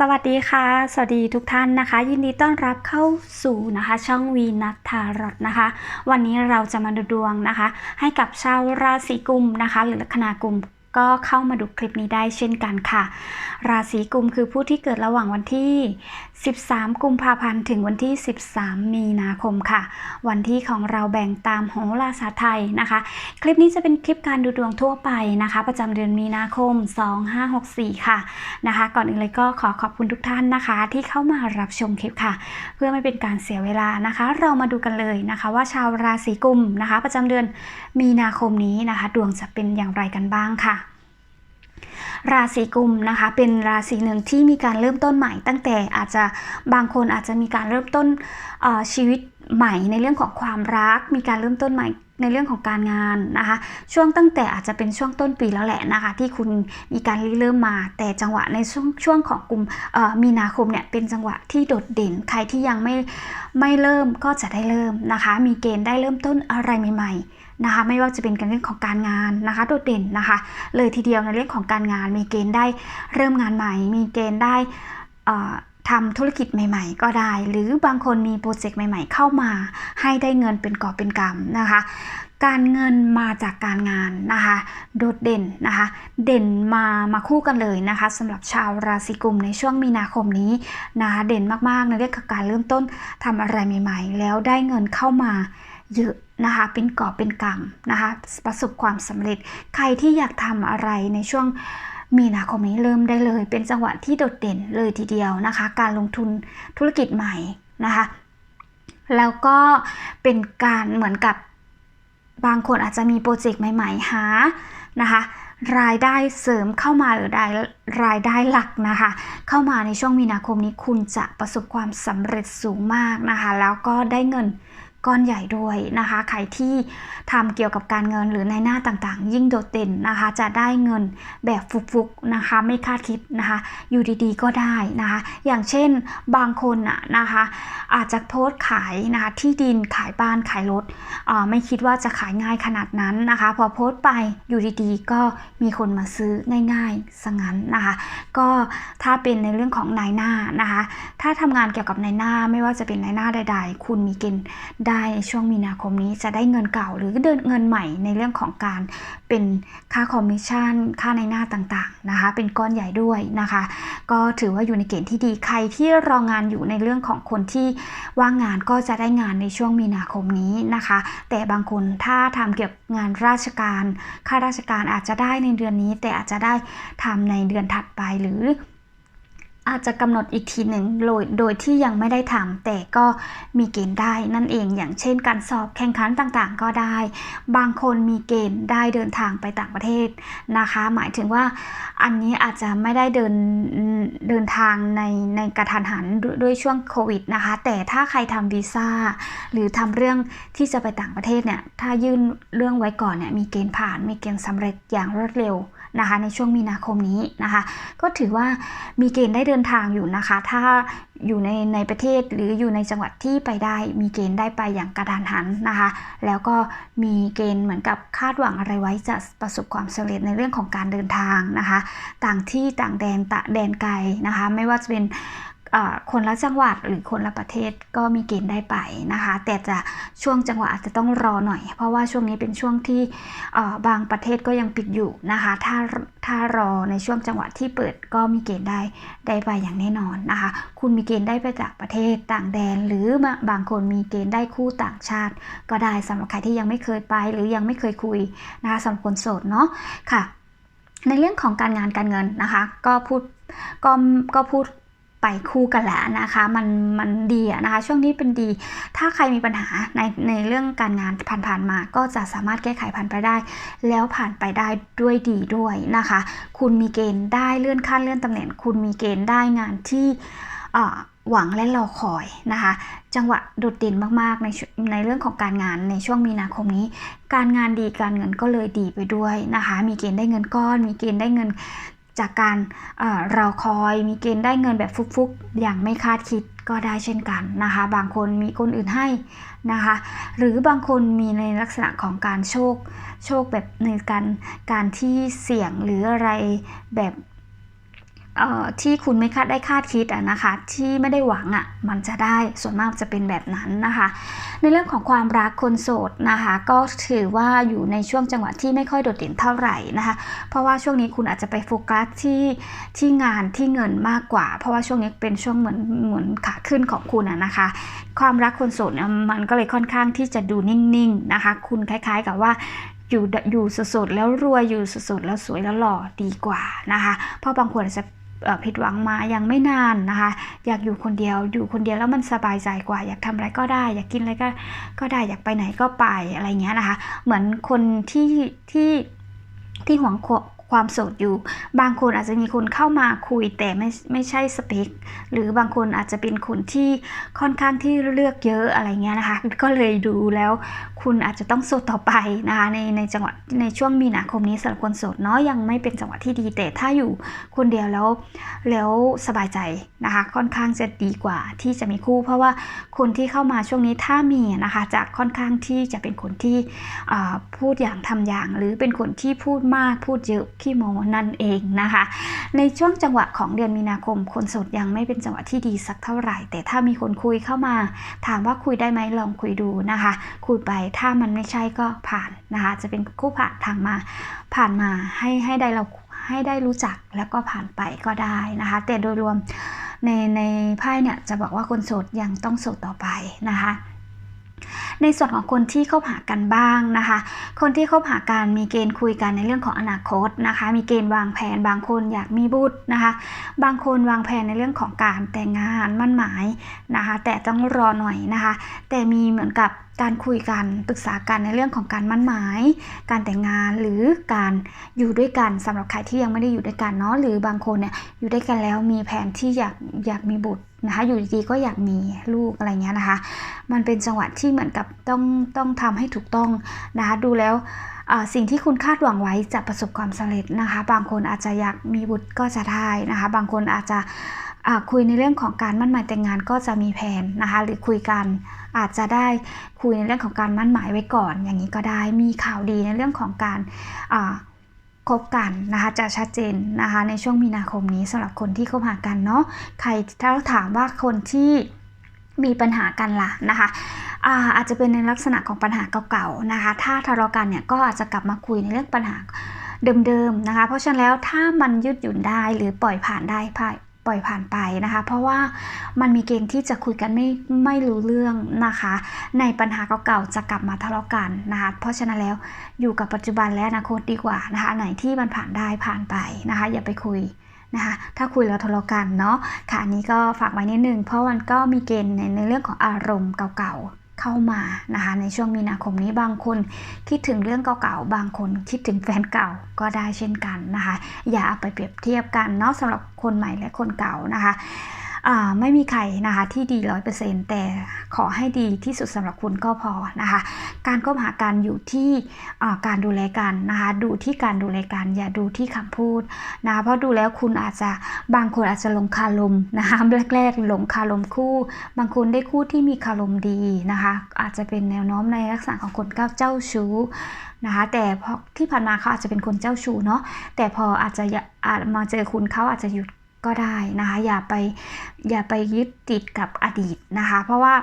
สวัสดีค่ะ สวัสดีทุกท่านนะคะ ยินดีต้อนรับเข้าสู่นะคะ ช่องวีนัททารอตนะคะ วันนี้เราจะมาดูดวงนะคะ ให้กับชาวราศีกุมนะคะ หรือลัคนากุม ก็เข้ามาดูคลิปนี้ได้เช่นกันค่ะ ราศีกุมคือผู้ที่เกิดระหว่างวันที่ 13 กุมภาพันธ์ถึงวันที่ 13 มีนาคมค่ะ วันที่ของเราแบ่งตามโหราศาสตร์ไทยนะคะ คลิปนี้จะเป็นคลิปการดูดวงทั่วไปนะคะ ประจำเดือนมีนาคม 2564 ค่ะนะคะ ก่อนอื่นเลยก็ขอขอบคุณทุกท่านนะคะ ที่เข้ามารับชมคลิปค่ะ เพื่อไม่เป็นการเสียเวลานะคะ เรามาดูกันเลยนะคะว่าชาวราศีกุมนะคะ ประจำเดือนมีนาคมนี้นะคะ ดวงจะเป็นอย่างไรกันบ้างค่ะ ราศีกุมนะคะเป็นราศีหนึ่งที่มีการเริ่มต้นใหม่ ตั้งแต่อาจจะบางคนอาจจะมีการเริ่มต้นชีวิตใหม่ในเรื่องของความรัก มีการเริ่มต้นใหม่ในเรื่องของการงานนะคะ ช่วงตั้งแต่อาจจะเป็นช่วงต้นปีแล้วแหละนะคะ ที่คุณมีการริเริ่มมา แต่จังหวะในช่วงช่วงของกลุ่มมีนาคมเนี่ยเป็นจังหวะที่โดดเด่น ใครที่ยังไม่ไม่เริ่มก็จะได้เริ่มนะคะ มีเกณฑ์ได้เริ่มต้นอะไรใหม่ ๆ นะคะไม่ว่าจะเป็นการเรื่องของการงานนะคะ โดดเด่นนะคะ เลยทีเดียวในเรื่องของการงาน มีเกณฑ์ได้เริ่มงานใหม่ มีเกณฑ์ได้ทำธุรกิจใหม่ ๆ ก็ได้ หรือบางคนมีโปรเจกต์ใหม่ ๆ เข้ามา ให้ได้เงินเป็นกอบเป็นกำนะคะ การเงินมาจากการงานนะคะ โดดเด่นนะคะ เด่นมามาคู่กันเลยนะคะสำหรับชาวราศีกุมในช่วงมีนาคมนี้นะคะเด่นมากๆในเรื่องของการเริ่มต้นทำอะไรใหม่ ๆ แล้วได้เงินเข้ามา เยอะนะคะ เป็นกอบเป็นกำนะคะ ประสบความสำเร็จ ใครที่อยากทำอะไรในช่วงมีนาคมนี้เริ่มได้เลย เป็นจังหวะที่โดดเด่นเลยทีเดียวนะคะ การลงทุนธุรกิจใหม่นะคะ แล้วก็เป็นการเหมือนกับบางคนอาจจะมีโปรเจกต์ใหม่ ๆ หานะคะรายได้เสริมเข้ามาหรือรายรายได้หลักนะคะ เข้ามาในช่วงมีนาคมนี้คุณจะประสบความสำเร็จสูงมากนะคะ แล้วก็ได้เงิน ก้อนใหญ่ด้วยนะคะ ใครที่ทำเกี่ยวกับการเงินหรือในหน้าต่างๆ ยิ่งโดดเด่นนะคะ จะได้เงินแบบฟุกๆนะคะ ไม่คาดคิดนะคะ อยู่ดีๆก็ได้นะคะ อย่างเช่นบางคนอะนะคะ อาจจะโพสต์ขายนะคะที่ดินขายบ้านขายรถอ่าไม่คิดว่าจะขายง่ายขนาดนั้นนะคะ พอโพสต์ไปอยู่ดีๆ ก็มีคนมาซื้อง่ายๆซะงั้นนะคะ ก็ถ้าเป็นในเรื่องของนายหน้านะคะ ถ้าทำงานเกี่ยวกับนายหน้าไม่ว่าจะเป็นนายหน้าใด ๆ คุณมีเกณฑ์ได้ในช่วงมีนาคมนี้จะได้เงินเก่าหรือเดินเงินใหม่ในเรื่องของการเป็นค่าคอมมิชชั่น ค่าในหน้าต่างๆนะคะเป็นก้อนใหญ่ด้วยนะคะ ก็ถือว่าอยู่ในเกณฑ์ที่ดีใครที่รองานอยู่ในเรื่องของคนที่ว่างงานก็จะได้งานในช่วงมีนาคมนี้นะคะ แต่บางคนถ้าทำเกี่ยวกับงานราชการข้าราชการอาจจะได้ในเดือนนี้ แต่อาจจะได้ทำในเดือนถัดไปหรือ อาจจะกำหนดอีกทีหนึ่งโดยโดยที่ยังไม่ได้ทำแต่ก็มีเกณฑ์ได้นั่นเองอย่างเช่นการสอบแข่งขันต่างๆ ก็ได้ บางคนมีเกณฑ์ได้เดินทางไปต่างประเทศนะคะ หมายถึงว่าอันนี้อาจจะไม่ได้เดินเดินทางในในกระทันหันด้วยด้วยช่วงโควิดนะคะ แต่ถ้าใครทำวีซ่าหรือทำเรื่องที่จะไปต่างประเทศเนี่ยถ้ายื่นเรื่องไว้ก่อนเนี่ยมีเกณฑ์ผ่านมีเกณฑ์สำเร็จอย่างรวดเร็ว นะคะ ในช่วงมีนาคมนี้นะคะ ก็ถือว่ามีเกณฑ์ได้เดินทางอยู่นะคะ ถ้าอยู่ในในประเทศหรืออยู่ในจังหวัดที่ไปได้ มีเกณฑ์ได้ไปอย่างกระดานหันนะคะ แล้วก็มีเกณฑ์เหมือนกับคาดหวังอะไรไว้จะประสบความสำเร็จในเรื่องของการเดินทางนะคะ ต่างที่ต่างแดนตะแดนไกลนะคะ ไม่ว่าจะเป็น คนละจังหวัดหรือคนละประเทศก็มีเกณฑ์ได้ไปนะคะ แต่จะช่วงจังหวะอาจจะต้องรอหน่อย เพราะว่าช่วงนี้เป็นช่วงที่บางประเทศก็ยังปิดอยู่นะคะ ถ้าถ้ารอในช่วงจังหวะที่เปิดก็มีเกณฑ์ได้ได้ไปอย่างแน่นอนนะคะ คุณมีเกณฑ์ได้ไปจากประเทศต่างแดน หรือบางคนมีเกณฑ์ได้คู่ต่างชาติ ก็ได้สำหรับใครที่ยังไม่เคยไป หรือยังไม่เคยคุยนะคะสำหรับคนโสดเนาะค่ะ ในเรื่องของการงานการเงินนะคะ ก็พูดก็ก็พูด ไปคู่กันแล้วนะคะ มันมันดีนะคะช่วงนี้เป็นดี ถ้าใครมีปัญหาในในเรื่องการงานผ่านๆมา ก็จะสามารถแก้ไขผ่านไปได้ แล้วผ่านไปได้ด้วยดีด้วยนะคะ คุณมีเกณฑ์ได้เลื่อนขั้นเลื่อนตำแหน่ง คุณมีเกณฑ์ได้งานที่หวังและรอคอยนะคะ จังหวะโดดเด่นมากๆในในเรื่องของการงานในช่วงมีนาคมนี้ การงานดีการเงินก็เลยดีไปด้วยนะคะ มีเกณฑ์ได้เงินก้อน มีเกณฑ์ได้เงิน จากการรอคอยมีเกณฑ์ได้เงินแบบฟุกๆ อย่างไม่คาดคิดก็ได้เช่นกันนะคะ บางคนมีคนอื่นให้นะคะ หรือบางคนมีในลักษณะของการโชค โชคแบบในการการที่เสี่ยงหรืออะไรแบบ ที่คุณไม่คาดได้คาดคิดอะนะคะ ที่ไม่ได้หวังอะมันจะได้ส่วนมากจะเป็นแบบนั้นนะคะ ในเรื่องของความรักคนโสดนะคะ ก็ถือว่าอยู่ในช่วงจังหวะที่ไม่ค่อยโดดเด่นเท่าไหร่นะคะ เพราะว่าช่วงนี้คุณอาจจะไปโฟกัสที่ที่งานที่เงินมากกว่า เพราะว่าช่วงนี้เป็นช่วงเหมือนเหมือนขาขึ้นของคุณอะนะคะ ความรักคนโสดมันก็เลยค่อนข้างที่จะดูนิ่งๆนะคะ คุณคล้าย ๆ กับว่าอยู่อยู่สดๆแล้วรวยอยู่สดๆแล้วสวยแล้วหล่อดีกว่านะคะ เพราะบางคนอาจจะ ผิดหวังมายังไม่นานนะคะ อยากอยู่คนเดียวอยู่คนเดียวแล้วมันสบายใจกว่า อยากทำอะไรก็ได้ อยากกินอะไรก็ก็ได้อยากไปไหนก็ไปอะไรเงี้ยนะคะ เหมือนคนที่ที่ที่หวง ความโสดอยู่ บางคนอาจจะมีคนเข้ามาคุยแต่ไม่ไม่ใช่สเปค หรือบางคนอาจจะเป็นคนที่ค่อนข้างที่เลือกเยอะอะไรเงี้ยนะคะ ก็เลยดูแล้วคุณอาจจะต้องโสดต่อไปนะคะในในจังหวะในช่วงมีนาคมนี้สำหรับคนโสดเนาะยังไม่เป็นจังหวะที่ดี แต่ถ้าอยู่คนเดียวแล้วแล้วสบายใจนะคะ ค่อนข้างจะดีกว่าที่จะมีคู่ เพราะว่าคนที่เข้ามาช่วงนี้ถ้ามีนะคะจะค่อนข้างที่จะเป็นคนที่พูดอย่างทำอย่าง หรือเป็นคนที่พูดมากพูดเยอะขี้โมนั่นเองนะคะ ในช่วงจังหวะของเดือนมีนาคม คนโสดยังไม่เป็นจังหวะที่ดีสักเท่าไหร่ แต่ถ้ามีคนคุยเข้ามา ถามว่าคุยได้ไหมลองคุยดูนะคะ คุยไปถ้ามันไม่ใช่ก็ผ่านนะคะ จะเป็นคู่ผ่านทางมา ผ่านมาให้ให้ได้เราให้ได้รู้จักแล้วก็ผ่านไปก็ได้นะคะ แต่โดยรวมในในไพ่เนี่ยจะบอกว่าคนโสดยังต้องโสดต่อไปนะคะ ในส่วนของคนที่คบหากันบ้างนะคะ คนที่คบหากันมีเกณฑ์คุยกันในเรื่องของอนาคตนะคะ มีเกณฑ์วางแผนบางคนอยากมีบุตรนะคะ บางคนวางแผนในเรื่องของการแต่งงานมั่นหมายนะคะ แต่ต้องรอหน่อยนะคะ แต่มีเหมือนกับการคุยกันปรึกษากันในเรื่องของการมั่นหมาย การแต่งงานหรือการอยู่ด้วยกันสำหรับใครที่ยังไม่ได้อยู่ด้วยกันเนาะหรือบางคนเนี่ยอยู่ด้วยกันแล้วมีแผนที่อยากอยากมีบุตรนะคะ อยู่ดีๆก็อยากมีลูกอะไรเงี้ยนะคะ มันเป็นจังหวะที่เหมือนกับต้องต้องทำให้ถูกต้องนะคะ ดูแล้วสิ่งที่คุณคาดหวังไว้จะประสบความสำเร็จนะคะ บางคนอาจจะอยากมีบุตรก็จะได้นะคะ บางคนอาจจะคุยในเรื่องของการมั่นหมายแต่งงานก็จะมีแผนนะคะ หรือคุยกันอาจจะได้คุยในเรื่องของการมั่นหมายไว้ก่อน อย่างนี้ก็ได้มีข่าวดีในเรื่องของการ คบกันนะคะจะชัดเจนนะคะในช่วงมีนาคมนี้สำหรับคนที่คบหากันเนาะใครถ้าถามว่าคนที่มีปัญหากันล่ะนะคะอาอาจจะเป็นในลักษณะของปัญหาเก่าๆนะคะถ้าทะเลาะกันเนี่ยก็อาจจะกลับมาคุยในเรื่องปัญหาเดิมๆนะคะเพราะฉะนั้นแล้วถ้ามันยืดหยุ่นได้หรือปล่อยผ่านได้ ปล่อยผ่านไปนะคะ เพราะว่ามันมีเกณฑ์ที่จะคุยกันไม่ไม่รู้เรื่องนะคะ ในปัญหาเก่าๆจะกลับมาทะเลาะกันนะคะ เพราะฉะนั้นแล้วอยู่กับปัจจุบันและอนาคตดีกว่านะคะไหนที่มันผ่านได้ผ่านไปนะคะ อย่าไปคุยนะคะถ้าคุยแล้วทะเลาะกันเนาะค่ะอันนี้ก็ฝากไว้นิดนึงเพราะมันก็มีเกณฑ์ในในเรื่องของอารมณ์เก่าๆ เข้ามานะคะในช่วงมีนาคมนี้บางคนคิดถึงเรื่องเก่าๆ บางคนคิดถึงแฟนเก่าก็ได้เช่นกันนะคะ อย่าเอาไปเปรียบเทียบกันเนาะสำหรับคนใหม่และคนเก่านะคะ ไม่มีใครนะคะที่ดีร้อยเปอร์เซ็นต์แต่ขอให้ดีที่สุดสำหรับคุณก็พอนะคะ การคบหากันอยู่ที่การดูแลกันนะคะดูที่การดูแลกันอย่าดูที่คำพูดนะคะเพราะดูแล้วคุณอาจจะบางคนอาจจะหลงคารมนะคะแรกๆหลงคารมคู่ บางคนได้คู่ที่มีคารมดีนะคะ อาจจะเป็นแนวโน้มในลักษณะของคนก้าวเจ้าชู้นะคะแต่พอที่ผ่านมาเขาอาจจะเป็นคนเจ้าชู้เนาะแต่พออาจจะอาจมาเจอคุณเขาอาจจะหยุด ก็ได้นะคะ อย่าไปอย่าไปยึดติดกับอดีตนะคะ เพราะว่า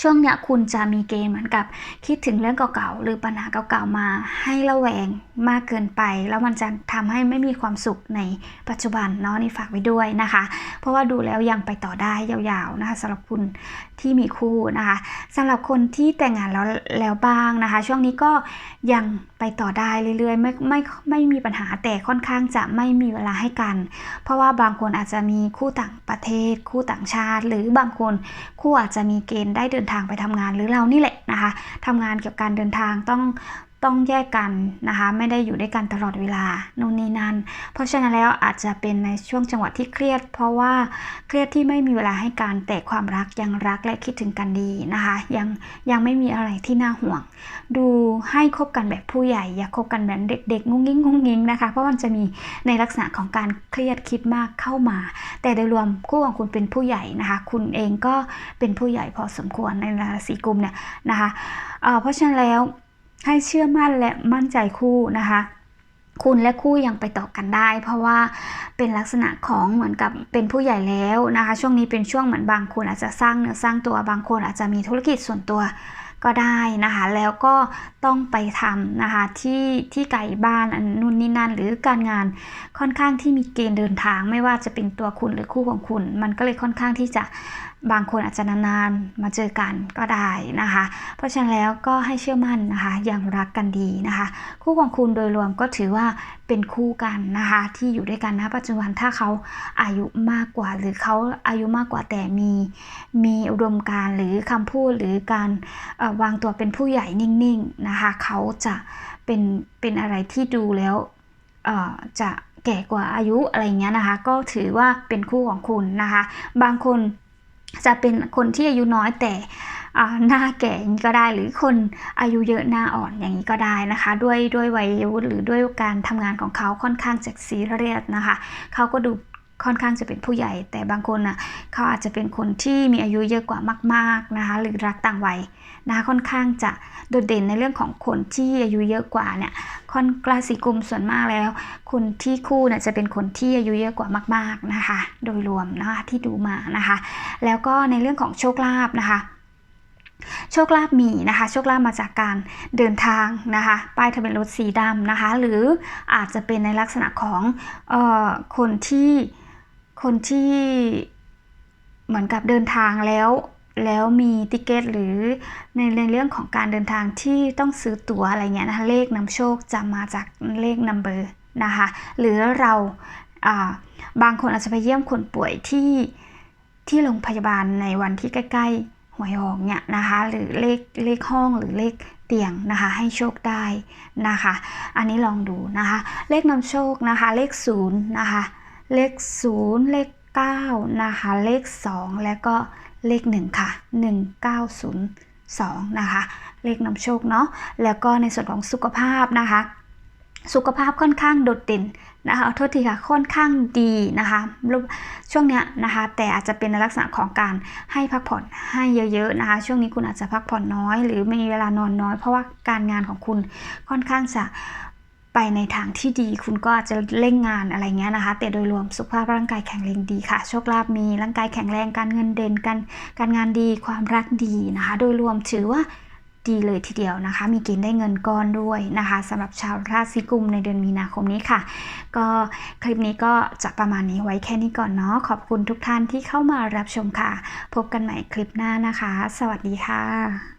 ช่วงเนี้ยคุณจะมีเกณฑ์เหมือนกับ คิดถึงเรื่องเก่าๆหรือปัญหาเก่าๆมา ให้ระแวงมากเกินไป แล้วมันจะทำให้ไม่มีความสุขในปัจจุบันเนาะนี่ฝากไว้ด้วยนะคะ เพราะว่าดูแล้วยังไปต่อได้ยาวๆนะคะสำหรับคุณที่มีคู่นะคะสำหรับคนที่แต่งงานแล้วแล้วบ้างนะคะ ช่วงนี้ก็ยังไปต่อได้เรื่อยๆ ไม่ไม่ไม่มีปัญหาแต่ค่อนข้างจะไม่มีเวลาให้กัน เพราะว่าบางคนอาจจะมีคู่ต่างประเทศ คู่ต่างชาติ หรือบางคนคู่อาจจะมีเกณฑ์ได้เดินทางไปทำงานหรือเรานี่แหละนะคะทำงานเกี่ยวกับการเดินทางต้อง ต้องแยกกันนะคะ ไม่ได้อยู่ด้วยกันตลอดเวลานู่นนี่นั่นเพราะฉะนั้นแล้วอาจจะเป็นในช่วงจังหวะที่เครียด เพราะว่าเครียดที่ไม่มีเวลาให้กันแต่ความรักยังรักและคิดถึงกันดีนะคะ ยังยังไม่มีอะไรที่น่าห่วง ดูให้คบกันแบบผู้ใหญ่ อย่าคบกันแบบเด็กๆ งุ้งงิ้งงุ้งงิ้งนะคะ เพราะมันจะมีในลักษณะของการเครียดคิดมากเข้ามา แต่โดยรวมคู่ของคุณเป็นผู้ใหญ่นะคะ คุณเองก็เป็นผู้ใหญ่พอสมควรในราศีกุมเนี่ยนะคะเเพราะฉะนั้นแล้ว ให้เชื่อมั่นและมั่นใจคู่นะคะ คุณและคู่ยังไปต่อกันได้ เพราะว่าเป็นลักษณะของเหมือนกับเป็นผู้ใหญ่แล้วนะคะ ช่วงนี้เป็นช่วงเหมือนบางคนอาจจะสร้างเนื้อสร้างตัวบางคนอาจจะมีธุรกิจส่วนตัวก็ได้นะคะ แล้วก็ต้องไปทำนะคะที่ที่ไกลบ้านนู่นนี่นั่น หรือการงานค่อนข้างที่มีเกณฑ์เดินทาง ไม่ว่าจะเป็นตัวคุณหรือคู่ของคุณ มันก็เลยค่อนข้างที่จะ บางคนอาจจะนานๆมาเจอกันก็ได้นะคะ เพราะฉะนั้นแล้วก็ให้เชื่อมั่นนะคะยังรักกันดีนะคะ คู่ของคุณโดยรวมก็ถือว่าเป็นคู่กันนะคะที่อยู่ด้วยกันนะปัจจุบันถ้าเขาอายุมากกว่า หรือเขาอายุมากกว่าแต่มีมีอุดมการหรือคำพูดหรือการวางตัวเป็นผู้ใหญ่นิ่งๆนะคะเขาจะเป็นเป็นอะไรที่ดูแล้วจะแก่กว่าอายุอะไรเงี้ยนะคะ ก็ถือว่าเป็นคู่ของคุณนะคะ บางคน จะเป็นคนที่อายุน้อยแต่อ่าหน้าแก่อย่างนี้ก็ได้หรือคนอายุเยอะหน้าอ่อนอย่างนี้ก็ได้นะคะ ด้วยด้วยวัยวุฒิหรือด้วยการทำงานของเขาค่อนข้างจะซีเรียสนะคะ เขาก็ดู ค่อนข้างจะเป็นผู้ใหญ่ แต่บางคนน่ะเขาอาจจะเป็นคนที่มีอายุเยอะกว่ามาก ๆนะคะ หรือรักต่างวัยนะคะค่อนข้างจะโดดเด่นในเรื่องของคนที่อายุเยอะกว่าเนี่ยค่อนราศีกุมส่วนมากแล้ว คนที่คู่เนี่ยจะเป็นคนที่อายุเยอะกว่ามาก ๆนะคะ โดยรวมนะคะที่ดูมานะคะ แล้วก็ในเรื่องของโชคลาภนะคะโชคลาภมีนะคะ โชคลาภมาจากการเดินทางนะคะ ป้ายทะเบียนรถสีดำนะคะ หรืออาจจะเป็นในลักษณะของเออคนที่ คนที่เหมือนกับเดินทางแล้ว แล้วมีติเกตหรือในในเรื่องของการเดินทางที่ต้องซื้อตั๋วอะไรเงี้ยนะคะเลขนำโชคจะมาจากเลขนัมเบอร์นะคะหรือเราบางคนอาจจะไปเยี่ยมคนป่วยที่ที่โรงพยาบาลในวันที่ใกล้ๆหวยออกเนี่ยนะคะหรือเลขเลขห้องหรือเลขเตียงนะคะให้โชคได้นะคะ อันนี้ลองดูนะคะ เลขนำโชคนะคะ เลขศูนย์นะคะ เลขศูนย์เลขเก้านะคะ เลขสองและก็เลขหนึ่งค่ะหนึ่งเก้าศูนย์สองนะคะ เลขนำโชคเนาะแล้วก็ในส่วนของสุขภาพนะคะ สุขภาพค่อนข้างโดดเด่นนะคะโทษทีค่ะค่อนข้างดีนะคะช่วงเนี้ยนะคะแต่อาจจะเป็นในลักษณะของการให้พักผ่อนให้เยอะๆนะคะ ช่วงนี้คุณอาจจะพักผ่อนน้อย หรือไม่มีเวลานอนน้อย เพราะว่าการงานของคุณค่อนข้างจะ ไปในทางที่ดีคุณก็อาจจะเร่งงานอะไรเงี้ยนะคะ แต่โดยรวมสุขภาพร่างกายแข็งแรงดีค่ะ โชคลาภมีร่างกายแข็งแรงการเงินเด่นการการงานดีความรักดีนะคะ โดยรวมถือว่าดีเลยทีเดียวนะคะ มีเกณฑ์ได้เงินก้อนด้วยนะคะสำหรับชาวราศีกุมในเดือนมีนาคมนี้ค่ะ ก็คลิปนี้ก็จะประมาณนี้ไว้แค่นี้ก่อนเนาะขอบคุณทุกท่านที่เข้ามารับชมค่ะ พบกันใหม่คลิปหน้านะคะ สวัสดีค่ะ